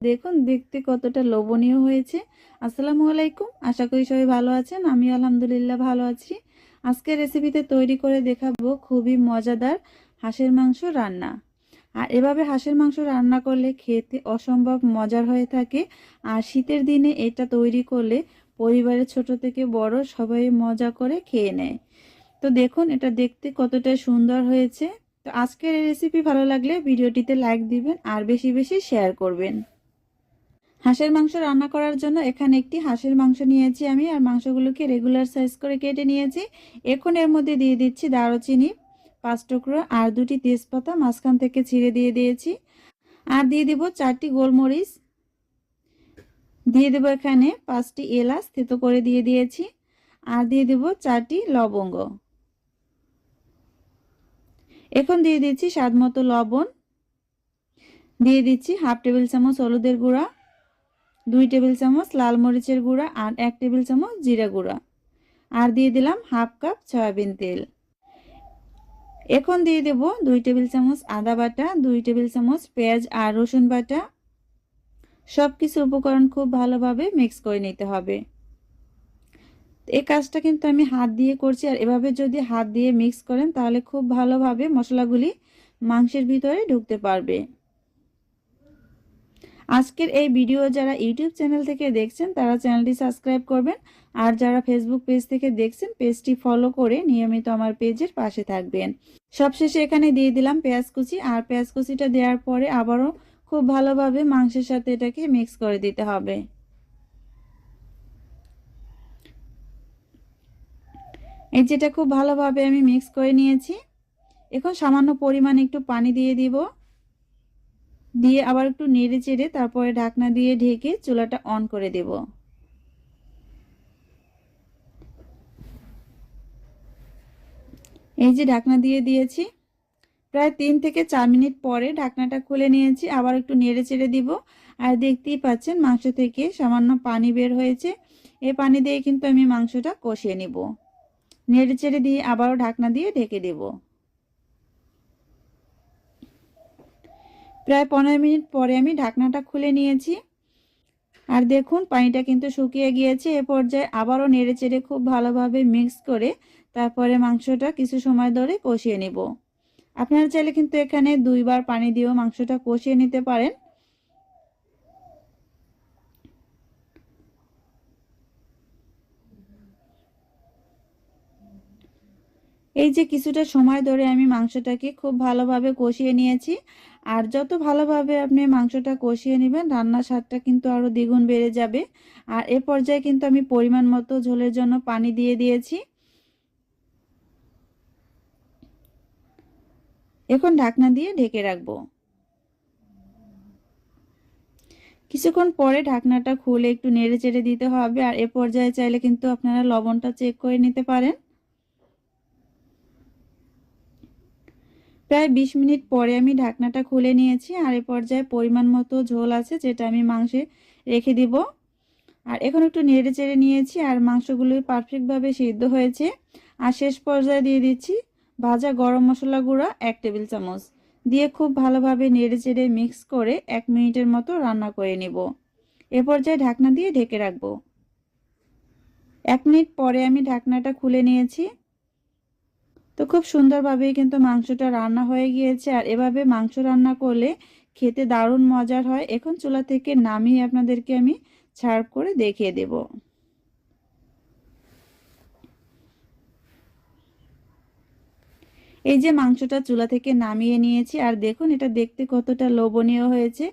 দেখুন, দেখতে কতটা লোভনীয় হয়েছে। আসসালামু আলাইকুম। আশা করি সবাই ভালো আছেন। আমি আলহামদুলিল্লাহ ভালো আছি। আজকের রেসিপিতে তৈরি করে দেখাবো খুবই মজাদার হাঁসের মাংস রান্না। আর এভাবে হাঁসের মাংস রান্না করলে খেতে অসম্ভব মজার হয়ে থাকে। আর শীতের দিনে এটা তৈরি করলে পরিবারের ছোট থেকে বড় সবাই মজা করে খেয়ে নেয়। তো দেখুন, এটা দেখতে কতটা সুন্দর হয়েছে। তো আজকের এই রেসিপি ভালো লাগলে ভিডিওটিতে লাইক দিবেন আর বেশি বেশি শেয়ার করবেন। হাঁসের মাংস রান্না করার জন্য এখানে একটি হাঁসের মাংস নিয়েছি আমি, আর মাংসগুলোকে রেগুলার সাইজ করে কেটে নিয়েছি। এখন এর মধ্যে দিয়ে দিচ্ছি দারুচিনি, পাঁচ টুকরো, আর দুটি তেজপাতা, মাঝখান থেকে ছিঁড়ে দিয়ে দিয়েছি। আর দিয়ে দেব চারটি গোলমরিচ। দিয়ে দেব এখানে পাঁচটি এলাচ, থেতো করে দিয়ে দিয়েছি। আর দিয়ে দেব চারটি লবঙ্গ। এখন দিয়ে দিচ্ছি স্বাদ মতো লবণ। দিয়ে দিচ্ছি হাফ টেবিল চামচ হলুদের গুঁড়া। দুই টেবিল চামচ লাল মরিচের গুঁড়া আর এক টেবিল চামচ জিরা গুঁড়া। আর দিয়ে দিলাম হাফ কাপ সয়াবিন তেল। এখন দিয়ে দেব দুই টেবিল চামচ আদা বাটা, দুই টেবিল চামচ পেঁয়াজ আর রসুন বাটা। সব কিছু উপকরণ খুব ভালোভাবে মিক্স করে নিতে হবে। এই কাজটা কিন্তু আমি হাত দিয়ে করছি আর এভাবে যদি হাত দিয়ে মিক্স করেন তাহলে খুব ভালোভাবে মশলাগুলি মাংসের ভিতরে ঢুকতে পারবে। আজকের এই ভিডিও যারা ইউটিউব চ্যানেল থেকে দেখছেন, তারা চ্যানেলটি সাবস্ক্রাইব করবেন। আর যারা ফেসবুক পেজ থেকে দেখছেন পেজটি ফলো করে নিয়মিত আমার পেজের পাশে থাকবেন। সবশেষে এখানে দিয়ে দিলাম পেঁয়াজ কুচি। আর পেঁয়াজ কুচিটা দেওয়ার পরে আবারও খুব ভালোভাবে মাংসের সাথে এটাকে মিক্স করে দিতে হবে। এই যেটা খুব ভালোভাবে আমি মিক্স করে নিয়েছি, এখন সামান্য পরিমাণে একটু পানি দিয়ে দিব। দিয়ে আবার একটু নেড়ে চেড়ে তারপরে ঢাকনা দিয়ে ঢেকে চুলাটা অন করে দেব। এই যে ঢাকনা দিয়ে দিয়েছি, প্রায় তিন থেকে চার মিনিট পরে ঢাকনাটা খুলে নিয়েছি, আবার একটু নেড়ে চেড়ে দিব। আর দেখতেই পাচ্ছেন মাংস থেকে সামান্য পানি বের হয়েছে, এই পানি দিয়ে কিন্তু আমি মাংসটা কষিয়ে নিব। নেড়ে চেড়ে দিয়ে আবারও ঢাকনা দিয়ে ঢেকে দেব। প্রায় পনেরো মিনিট পরে আমি ঢাকনাটা খুলে নিয়েছি। আর দেখুন, পানিটা কিন্তু শুকিয়ে গিয়েছে। এ পর্যায়ে আবারও নেড়ে চেড়ে খুব ভালোভাবে মিক্স করে তারপরে মাংসটা কিছু সময় ধরে কষিয়ে নেব। আপনারা চাইলে কিন্তু এখানে দুইবার পানি দিয়েও মাংসটা কষিয়ে নিতে পারেন। এই যে কিছুটা সময় ধরে আমি মাংসটাকে খুব ভালোভাবে কষিয়ে নিয়েছি। আর যত ভালোভাবে আপনি মাংসটা কষিয়ে নেবেন, রান্নার স্বাদটা কিন্তু আরও দ্বিগুণ বেড়ে যাবে। আর এ পর্যায়ে কিন্তু আমি পরিমাণ মতো ঝোলের জন্য পানি দিয়ে দিয়েছি। এখন ঢাকনা দিয়ে ঢেকে রাখব। কিছুক্ষণ পরে ঢাকনাটা খুলে একটু নেড়ে চেড়ে দিতে হবে। আর এ পর্যায়ে চাইলে কিন্তু আপনারা লবণটা চেক করে নিতে পারেন। প্রায় বিশ মিনিট পরে আমি ঢাকনাটা খুলে নিয়েছি আর এ পর্যায়ে পরিমাণ মতো ঝোল আছে যেটা আমি মাংসে রেখে দিব। আর এখন একটু নেড়ে চেড়ে নিয়েছি আর মাংসগুলো পারফেক্টভাবে সিদ্ধ হয়েছে। আর শেষ পর্যায়ে দিয়ে দিচ্ছি ভাজা গরম মশলা গুঁড়া এক টেবিল চামচ। দিয়ে খুব ভালোভাবে নেড়ে চেড়ে মিক্স করে এক মিনিটের মতো রান্না করে নেব। এ পর্যায়ে ঢাকনা দিয়ে ঢেকে রাখব। এক মিনিট পরে আমি ঢাকনাটা খুলে নিয়েছি। তো খুব সুন্দরভাবেই কিন্তু মাংসটা রান্না হয়ে গিয়েছে। আর এভাবে মাংস রান্না করলে খেতে দারুণ মজার হয়। এখন চুলা থেকে নামিয়ে আপনাদেরকে আমি ছাড় করে দেখিয়ে দেব। এই যে মাংসটা চুলা থেকে নামিয়ে নিয়েছি, আর দেখুন এটা দেখতে কতটা লোভনীয় হয়েছে।